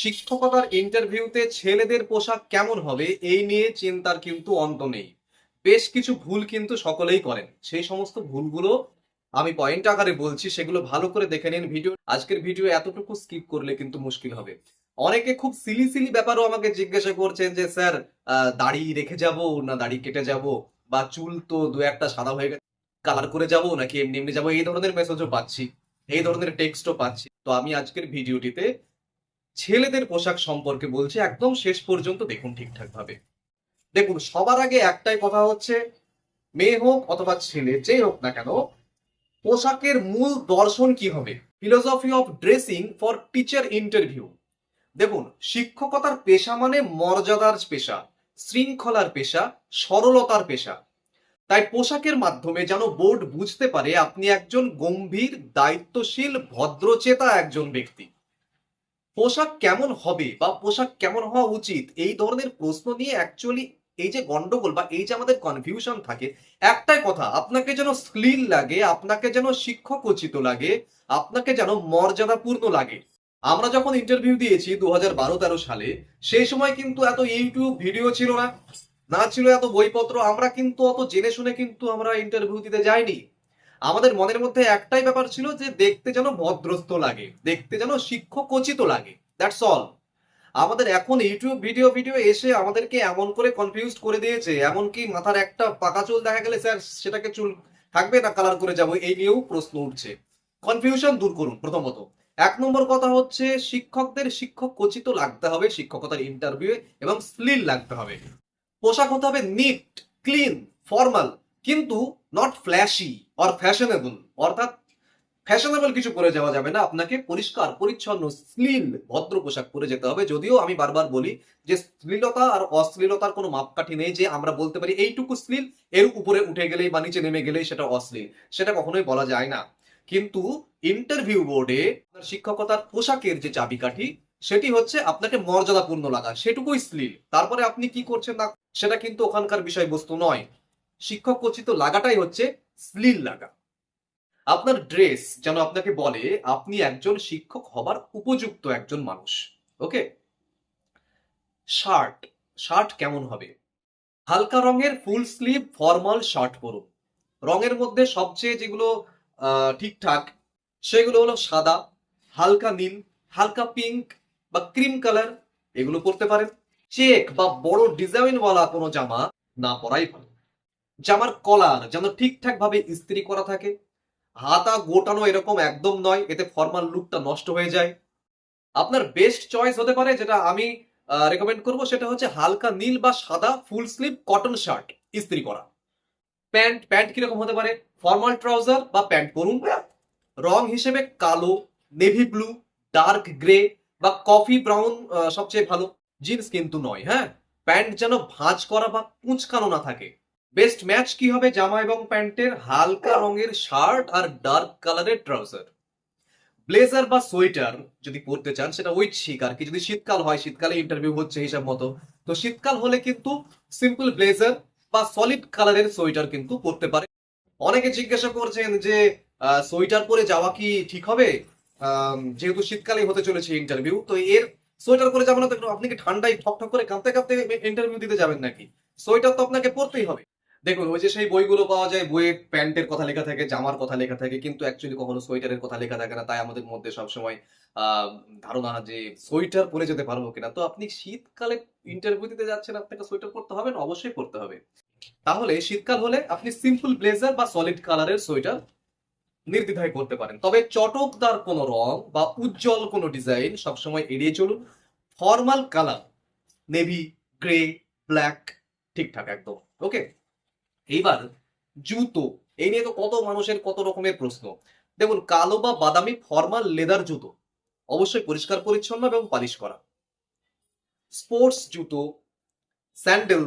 শিক্ষকতার ইন্টারভিউতে ছেলেদের পোশাক কেমন হবে, এই নিয়ে চিন্তার কিন্তু অন্ত নেই। বেশ কিছু ভুল কিন্তু সকলেই করেন। সেই সমস্ত ভুলগুলো আমি পয়েন্ট আকারে বলছি, সেগুলো ভালো করে দেখে নিন ভিডিও। আজকের ভিডিও এতটুকু স্কিপ করলে কিন্তু মুশকিল হবে। অনেকে খুব সিলি সিলি ব্যাপারও আমাকে জিজ্ঞাসা করছেন যে, স্যার দাড়ি রেখে যাব না দাড়ি কেটে যাব? বা চুল তো দু একটা সাদা হয়ে গেছে কালার করে যাব নাকি এমনি এমনি যাব? এই ধরনের মেসেজও পাচ্ছি, এই ধরনের টেক্সটও পাচ্ছি। তো আমি আজকের ভিডিওটিতে ছেলেদের পোশাক সম্পর্কে বলছি, একদম শেষ পর্যন্ত দেখুন ঠিকঠাক ভাবে দেখুন, সবার আগে একটাই কথা হচ্ছে, মেয়ে হোক অথবা ছেলে, যেই হোক না কেন, পোশাকের মূল দর্শন কি হবে? Philosophy of dressing for teacher interview দেখুন, শিক্ষকতার পেশা মানে মর্যাদার পেশা, শৃঙ্খলার পেশা, সরলতার পেশা। তাই পোশাকের মাধ্যমে যেন বোর্ড বুঝতে পারে, আপনি একজন গম্ভীর, দায়িত্বশীল, ভদ্রচেতা একজন ব্যক্তি। পোশাক কেমন হবে বা পোশাক কেমন হওয়া উচিত? এই ধরনের প্রশ্ন নিয়ে অ্যাকচুয়ালি এই যে গন্ডগোল বা এই যে আমাদের কনফিউশন থাকে, একটাই কথা, আপনাকে যেন স্লিল লাগে, আপনাকে যেন শিক্ষকোচিত লাগে, আপনাকে যেন মর্যাদাপূর্ণ লাগে। আমরা যখন ইন্টারভিউ দিয়েছি দু হাজার বারো তেরো সালে, সেই সময় কিন্তু এত ইউটিউব ভিডিও ছিল না না ছিল এত বইপত্র, আমরা কিন্তু অত জেনে শুনে কিন্তু আমরা ইন্টারভিউ দিতে যাইনি। আমাদের মনের মধ্যে একটাই ব্যাপার ছিল যে দেখতে যেন ভদ্রস্থ লাগে, দেখতে যেন শিক্ষকোচিত লাগে দ্যাটস অল আমাদের এখন ইউটিউব ভিডিও ভিডিও এসে আমাদেরকে এমন করে কনফিউজ করে দিয়েছে, এমনকি মাথার একটা পাকা চুল দেখা গেলে স্যার সেটাকে চুল থাকবে না কালার করে যাব, এই নিয়েও প্রশ্ন উঠছে। কনফিউশন দূর করুন প্রথমত। এক নম্বর কথা হচ্ছে শিক্ষকদের শিক্ষক কোচিত লাগতে হবে, শিক্ষকতার ইন্টারভিউ এবং স্লিল লাগতে হবে। পোশাক হতে হবে নিট ক্লিন ফর্মাল কিন্তু নট ফ্ল্যাশি অর ফ্যাশনেবল অর্থাৎ ফ্যাশনেবল কিছু পরে যাওয়া যাবে না। আপনাকে পরিষ্কার, পরিচ্ছন্ন স্লিল ভদ্র পোশাক পরে যেতে হবে। যদিও আমি বারবার বলি যে শ্লীলতা আর অশ্লীলতার কোনো মাপকাঠি নেই যে আমরা বলতে পারি এইটুকু স্লিল এর উপরে উঠে গেলেই বা নিচে নেমে গেলেই সেটা অশ্লীল। সেটা কখনোই বলা যায় না। কিন্তু ইন্টারভিউ বোর্ডে শিক্ষকতার পোশাকের যে চাবিকাঠি, সেটি হচ্ছে আপনাকে মর্যাদাপূর্ণ লাগা, সেটুকুই স্লিল তারপরে আপনি কি করছেন না, সেটা কিন্তু ওখানকার বিষয়বস্তু নয়। শিক্ষক কচিত লাগাটাই হচ্ছে স্লিল লাগা। আপনার ড্রেস যেন আপনাকে বলে, আপনি একজন শিক্ষক হবার উপযুক্ত একজন মানুষ ওকে শার্ট শার্ট কেমন হবে? হালকা রঙের ফুল স্লিভ, ফর্মাল শার্ট পরুন। রঙের মধ্যে সবচেয়ে যেগুলো ঠিকঠাক, সেগুলো হলো সাদা, হালকা নীল, হালকা পিঙ্ক বা ক্রিম কালার, এগুলো পরতে পারেন। চেক বা বড় ডিজাইনওয়ালা কোনো জামা না পরাই ভালো। জামার কলার যেন ঠিকঠাক ভাবে ইস্ত্রি করা থাকে। হাতা গোটানো এরকম একদম নয়, এতে ফর্মাল লুকটা নষ্ট হয়ে যায়। আপনার বেস্ট চয়েস হতে পারে যেটা আমি রেকমেন্ড করব, সেটা হচ্ছে হালকা নীল বা সাদা ফুল স্লিভ কটন শার্ট ইস্ত্রি করা। প্যান্ট প্যান্ট কীরকম হতে পারে? ফর্মাল ট্রাউজার বা প্যান্ট পরুন। রং হিসেবে কালো নেভি ব্লু ডার্ক গ্রে বা কফি ব্রাউন সবচেয়ে ভালো। জিন্স কিন্তু নয় হ্যাঁ? প্যান্ট যেন ভাঁজ করা বা কুঁচকানো না থাকে। বেস্ট ম্যাচ কি হবে? জামা এবং প্যান্টের হালকা রঙের শার্ট আর ডার্ক কালারের ট্রাউজার। ব্লেজার বা সোয়েটার যদি পরতে চান, সেটা ঐচ্ছিক আর কি যদি শীতকাল হয়, শীতকালে ইন্টারভিউ হচ্ছে হিসাব মতো। তো শীতকাল হলে কিন্তু সিম্পল ব্লেজার বা সলিড কালারের সোয়েটার কিন্তু পরতে পারে। অনেকে জিজ্ঞাসা করছেন যে সোয়েটার পরে যাওয়া কি ঠিক হবে? যেহেতু শীতকালে হতে চলেছে ইন্টারভিউ তো এর সোয়েটার পরে যাবেন না তো আপনি কি ঠান্ডায় ঠক ঠক করে কাঁপতে কাঁপতে ইন্টারভিউ দিতে যাবেন নাকি? সোয়েটার তো আপনাকে পরতেই হবে। দেখুন, ওই যে সেই বইগুলো পাওয়া যায় বইয়ে প্যান্টের কথা লেখা থাকে, জামার কথা লেখা থাকে, কিন্তু অ্যাকচুয়ালি কখনো সোয়েটারের কথা লেখা থাকে না। তাই আমাদের মধ্যে সবসময় ধারণা যে সোয়েটার পরে যেতে পারব কিনা। তো আপনি শীতকালে ইন্টারভিউ দিতে যাচ্ছেন, আপনাকে সোয়েটার পরতে হবে না? অবশ্যই পরতে হবে। তাহলে শীতকাল হলে আপনি সিম্পল ব্লেজার বা সলিড কালারের সোয়েটার নির্দ্বিধায় করতে পারেন। তবে চটকদার কোনো রং বা উজ্জ্বল কোনো ডিজাইন সবসময় এড়িয়ে চলুন। Formal colour navy grey black ঠিকঠাক একদম। ওকে এইবার জুতো, এই নিয়ে তো কত মানুষের কত রকমের প্রশ্ন। দেখুন, কালো বা বাদামি ফর্মাল লেদার জুতো, অবশ্যই পরিষ্কার, পরিচ্ছন্ন এবং পালিশ করা। স্পোর্টস জুতো স্যান্ডেল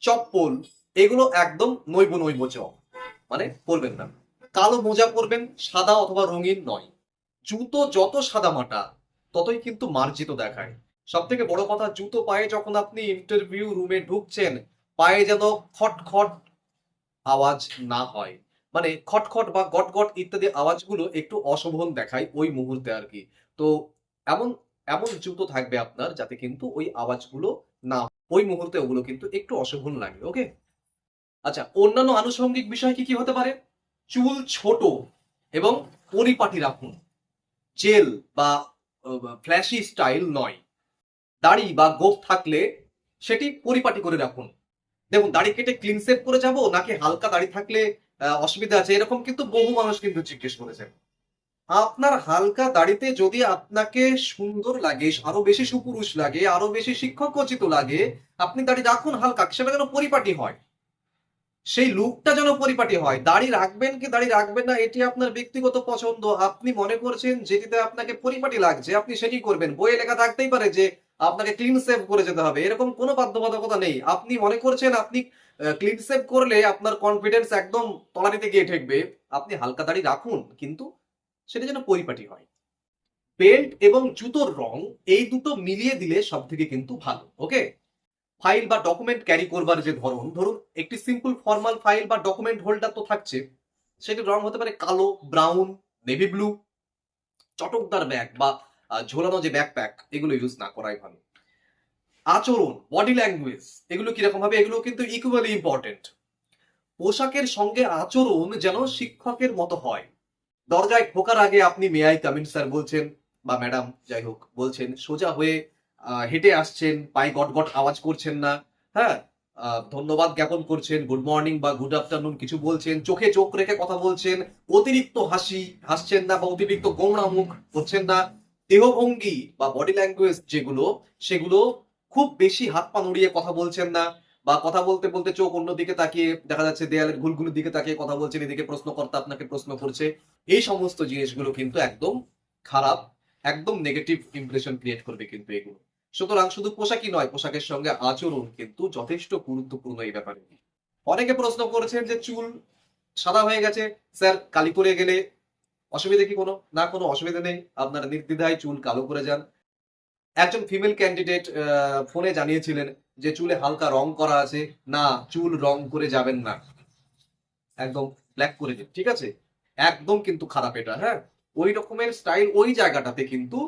চপ্পল, এগুলো একদম নৈব নৈব মানে পরবেন না। কালো মোজা পরবেন, সাদা অথবা রঙিন নয়। জুতো যত সাদা মাটা, ততই কিন্তু মার্জিত দেখায়। সব থেকে বড় কথা, জুতো পায়ে যখন আপনি ইন্টারভিউ রুমে ঢুকছেন, পায়ে যেন খটখট আওয়াজ না হয়। মানে খটখট বা গট গট ইত্যাদি আওয়াজগুলো একটু অশোভন দেখায় ওই মুহূর্তে আর কি। তো এমন এমন জুতো থাকবে আপনার যাতে কিন্তু ওই আওয়াজগুলো না ওই মুহূর্তে ওগুলো কিন্তু একটু অশোভন লাগে ওকে? আচ্ছা অন্যান্য আনুষঙ্গিক বিষয় কি কি হতে পারে? চুল ছোট এবং পরিপাটি রাখুন। জেল বা ফ্ল্যাশি স্টাইল নয়। দাড়ি বা গোপ থাকলে সেটি পরিপাটি করে রাখুন। দেখুন, দাড়ি কেটে ক্লিন সেভ করে যাব, নাকি হালকা দাড়ি থাকলে অসুবিধা আছে? এরকম কিন্তু বহু মানুষ কিন্তু জিজ্ঞেস করেছেন আপনার হালকা দাড়িতে যদি আপনাকে সুন্দর লাগে, আরও বেশি সুপুরুষ লাগে, আরও বেশি শিক্ষক শিক্ষকোচিত লাগে, আপনি দাড়ি রাখুন হালকা, সেটা যেন পরিপাটি হয়। সেই লুকটা যেন পরিপাটি হয়। দাড়ি রাখবেন কি দাড়ি রাখবেন না, এটি আপনার ব্যক্তিগত পছন্দ। আপনি মনে করছেন যেটিতে আপনাকে পরিপাটি লাগছে, আপনি সেটি করবেন। বইয়ে লেখা থাকতেই পারে যে আপনাকে ক্লিন সেভ করে যেতে হবে। এরকম কোনো বাধ্যবাধকতা নেই। আপনি মনে করছেন আপনি ক্লিন সেভ করলে আপনার কনফিডেন্স একদম তলানিতে গিয়ে ঠেকবে। আপনি হালকা দাড়ি রাখুন, কিন্তু সেটা যেন পরিপাটি হয়। বেল্ট এবং জুতোর রং এই দুটো মিলিয়ে দিলে সব থেকে কিন্তু ভালো ওকে ফাইল বা ডকুমেন্ট ক্যারি করবার যে ধরন, ধরুন একটি সিম্পল ফর্মাল ফাইল বা ডকুমেন্ট হোল্ডার তো থাকছে। সেটির রং হতে পারে কালো ব্রাউন নেভি ব্লু চটকদার ব্যাগ বা ঝোলানো যে ব্যাকপ্যাক এগুলো ইউজ না করাই ভালো। আচরণ বডি ল্যাঙ্গুয়েজ এগুলো কীরকম হবে? এগুলো কিন্তু ইকুয়ালি ইম্পর্টেন্ট পোশাকের সঙ্গে আচরণ যেন শিক্ষকের মতো হয়। দরজায় ঢোকার আগে আপনি মেয়াই কামিন স্যার বলছেন, বা ম্যাডাম যাই হোক, বলছেন, সোজা হয়ে হেঁটে আসছেন, পায়ে গট গট আওয়াজ করছেন না হ্যাঁ? ধন্যবাদ জ্ঞাপন করছেন গুড মর্নিং বা গুড আফটারনুন কিছু বলছেন, চোখে চোখ রেখে কথা বলছেন, অতিরিক্ত হাসি, হাসছেন না বা অতিরিক্ত গোমড়া মুখ করছেন না দেহভঙ্গি বা বডি ল্যাঙ্গুয়েজ যেগুলো, সেগুলো খুব বেশি হাত পা নড়িয়ে কথা বলছেন না বা কথা বলতে বলতে চোখ অন্যদিকে তাকিয়ে দেখা যাচ্ছে দেয়ালের ঘুলগুলোর দিকে তাকিয়ে কথা বলছেন, এদিকে প্রশ্নকর্তা আপনাকে প্রশ্ন করছে। এই সমস্ত জিনিসগুলো কিন্তু একদম খারাপ, একদম নেগেটিভ ইমপ্রেশন ক্রিয়েট করবে কিন্তু এগুলো। সুতরাং শুধু পোশাকই নয়, পোশাকের সঙ্গে আচরণ কিন্তু যথেষ্ট গুরুত্বপূর্ণ এই ব্যাপারে অনেকে প্রশ্ন করেছেন যে চুল সাদা হয়ে গেছে, স্যার কালি করে গেলে অসুবিধা কি কোনো? না, কোনো অসুবিধা নেই। আপনারা নির্দ্বিধায় চুল কালো করে যান। একজন ফিমেল ক্যান্ডিডেট ফোনে জানিয়েছিলেন যে চুলে হালকা রং করা আছে। না, চুল রং করে যাবেন না। একদম ব্ল্যাক করে দিন, ঠিক আছে? একদম কিন্তু খারাপ এটা হ্যাঁ? ওই রকমের স্টাইল ওই জায়গাটাতে কিন্তু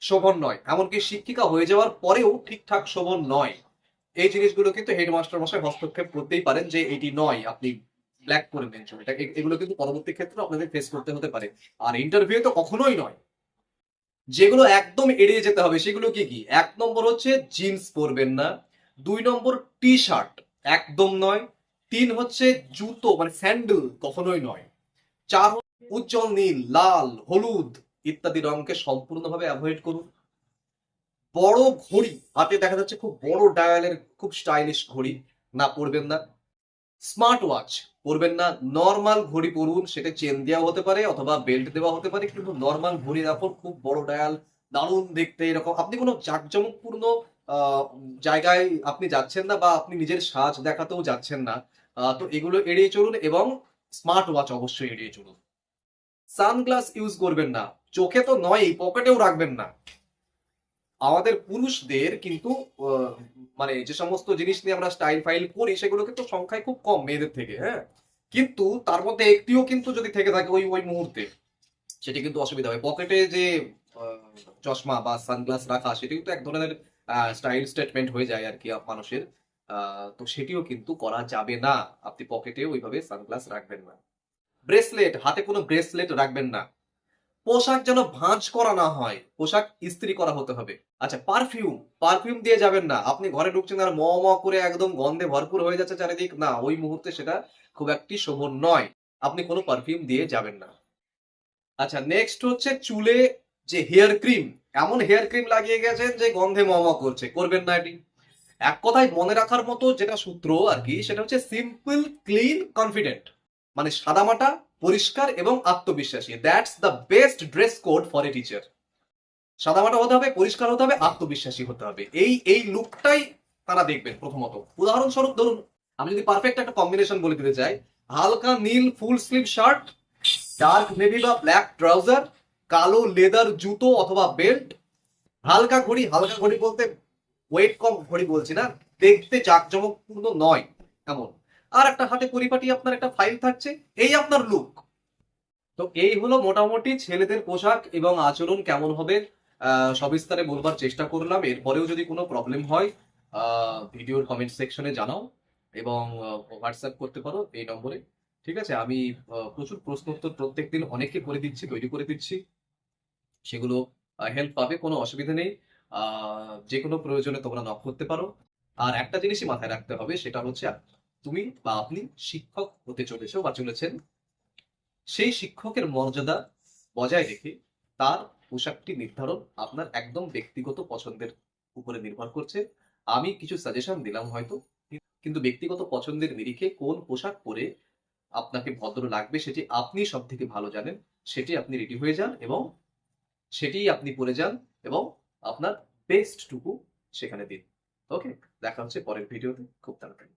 শোভন নয়। এমনকি শিক্ষিকা হয়ে যাওয়ার পরেও ঠিকঠাক শোভন নয়। এই জিনিসগুলো কিন্তু হেডমাস্টার মশাই হস্তক্ষেপ করতেই পারেন যে এটি নয়। আপনি ব্ল্যাক করে দেন ছবিটা এগুলো কিন্তু পরবর্তী ক্ষেত্রে আপনাদের ফেস করতে হতে পারে। আর ইন্টারভিউ তো কখনোই নয়। যেগুলো একদম এড়িয়ে যেতে হবে, সেগুলো কি কি? এক নম্বর হচ্ছে জিন্স পরবেন না। দুই নম্বর টি শার্ট একদম নয়। তিন হচ্ছে জুতো মানে স্যান্ডেল কখনোই নয়। চার উজ্জ্বল নীল, লাল, হলুদ ইত্যাদি রঙকে সম্পূর্ণভাবে অ্যাভয়েড করুন। বড় ঘড়ি, হাতে দেখা যাচ্ছে খুব বড় ডায়ালের খুব স্টাইলিশ ঘড়ি, না পরবেন না। স্মার্ট ওয়াচ পরবেন না নর্মাল ঘড়ি পরুন, সেটা চেন দেওয়া হতে পারে অথবা বেল্ট দেওয়া হতে পারে, কিন্তু নর্মাল ঘড়ি রাখুন, খুব বড় ডায়াল দারুণ দেখতে এরকম। আপনি কোনো জাঁকজমকপূর্ণ জায়গায় আপনি যাচ্ছেন না বা আপনি নিজের সাজ দেখাতেও যাচ্ছেন না তো এগুলো এড়িয়ে চলুন এবং স্মার্ট ওয়াচ অবশ্যই এড়িয়ে চলুন। সানগ্লাস ইউজ করবেন না। চোখে তো নয় পকেটেও রাখবেন না। আমাদের পুরুষদের কিন্তু মানে যে সমস্ত জিনিস নিয়ে আমরা স্টাইল ফাইল করি সেগুলো কিন্তু সংখ্যায় খুব কম মেয়েদের থেকে হ্যাঁ? কিন্তু তার মধ্যে একটিও কিন্তু যদি থেকে থাকে ওই ওই মুহূর্তে, সেটি কিন্তু অসুবিধা হবে। পকেটে যে চশমা বা সানগ্লাস রাখা সেটি কিন্তু এক ধরনের স্টাইল স্টেটমেন্ট হয়ে যায় আর কি মানুষের। তো সেটিও কিন্তু করা যাবে না। আপনি পকেটে ওইভাবে সানগ্লাস রাখবেন না। ব্রেসলেট হাতে কোনো ব্রেসলেট রাখবেন না। পোশাক যেন ভাঁজ করা না হয়, পোশাক ইস্ত্রি করা হতে হবে। আচ্ছা পারফিউম পারফিউম দিয়ে যাবেন না। আপনি ঘরে ঢুকছেন আর ম ম করে একদম গন্ধে ভরপুর হয়ে যাচ্ছে চারিদিক। না, ওই মুহূর্তে সেটা খুব একটি শোভন নয়। আপনি কোনো পারফিউম দিয়ে যাবেন না। আচ্ছা নেক্সট হচ্ছে চুলে যে হেয়ার ক্রিম এমন হেয়ার ক্রিম লাগিয়ে গেছেন যে গন্ধে ম করছে। করবেন না এটি। এক কথায় মনে রাখার মতো যেটা সূত্র আর কি, সেটা হচ্ছে সিম্পল ক্লিন কনফিডেন্ট মানে সাদামাটা পরিষ্কার এবং আত্মবিশ্বাসী। That's the best dress code for a teacher সাদামাটা হতে হবে, পরিষ্কার হতে হবে, আত্মবিশ্বাসী হতে হবে। এই এই লুকটাই তারা দেখবেন প্রথমত। উদাহরণস্বরূপ ধরুন, আমি যদি পারফেক্ট একটা কম্বিনেশন বলে দিতে চাই, হালকা নীল full sleeve shirt dark navy বা ব্ল্যাক ট্রাউজার কালো লেদার জুতো অথবা বেল্ট হালকা ঘড়ি হালকা ঘড়ি বলতে ওয়েট কম ঘড়ি বলছি না, দেখতে জাঁকজমকপূর্ণ নয়। এমন আর একটা হাতে পরিপাটি আপনার একটা ফাইল থাকছে, এই আপনার লুক তো এই হলো মোটামুটি ছেলেদের পোশাক এবং আচরণ কেমন হবে সবিস্তারে বলবার চেষ্টা করলাম। এরপরেও যদি কোনো প্রবলেম হয় ভিডিওর কমেন্ট সেকশনে জানাও এবং হোয়াটসঅ্যাপ করতে পারো এই নম্বরে। ঠিক আছে? আমি প্রচুর প্রশ্ন উত্তর প্রত্যেক দিন অনেককে করে দিচ্ছি, তৈরি করে দিচ্ছি। সেগুলো হেল্প পাবে, কোনো অসুবিধা নেই। যে কোনো প্রয়োজনে তোমরা নক করতে পারো। আর একটা জিনিসই মাথায় রাখতে হবে, সেটা হচ্ছে তুমি বা আপনি শিক্ষক হতে চলেছো বা চলেছেন, সেই শিক্ষকের মর্যাদা বজায় রেখে তার পোশাকটি নির্ধারণ আপনার একদম ব্যক্তিগত পছন্দের উপরে নির্ভর করছে। আমি কিছু সাজেশন দিলাম হয়তো, কিন্তু ব্যক্তিগত পছন্দের নিরিখে কোন পোশাক পরে আপনাকে ভদ্র লাগবে সেটি আপনি সব থেকে ভালো জানেন, সেটি আপনি রেডি হয়ে যান এবং সেটিই আপনি পরে যান এবং আপনার বেস্টটুকু সেখানে দিন। ওকে দেখা হচ্ছে পরের ভিডিওতে খুব তাড়াতাড়ি।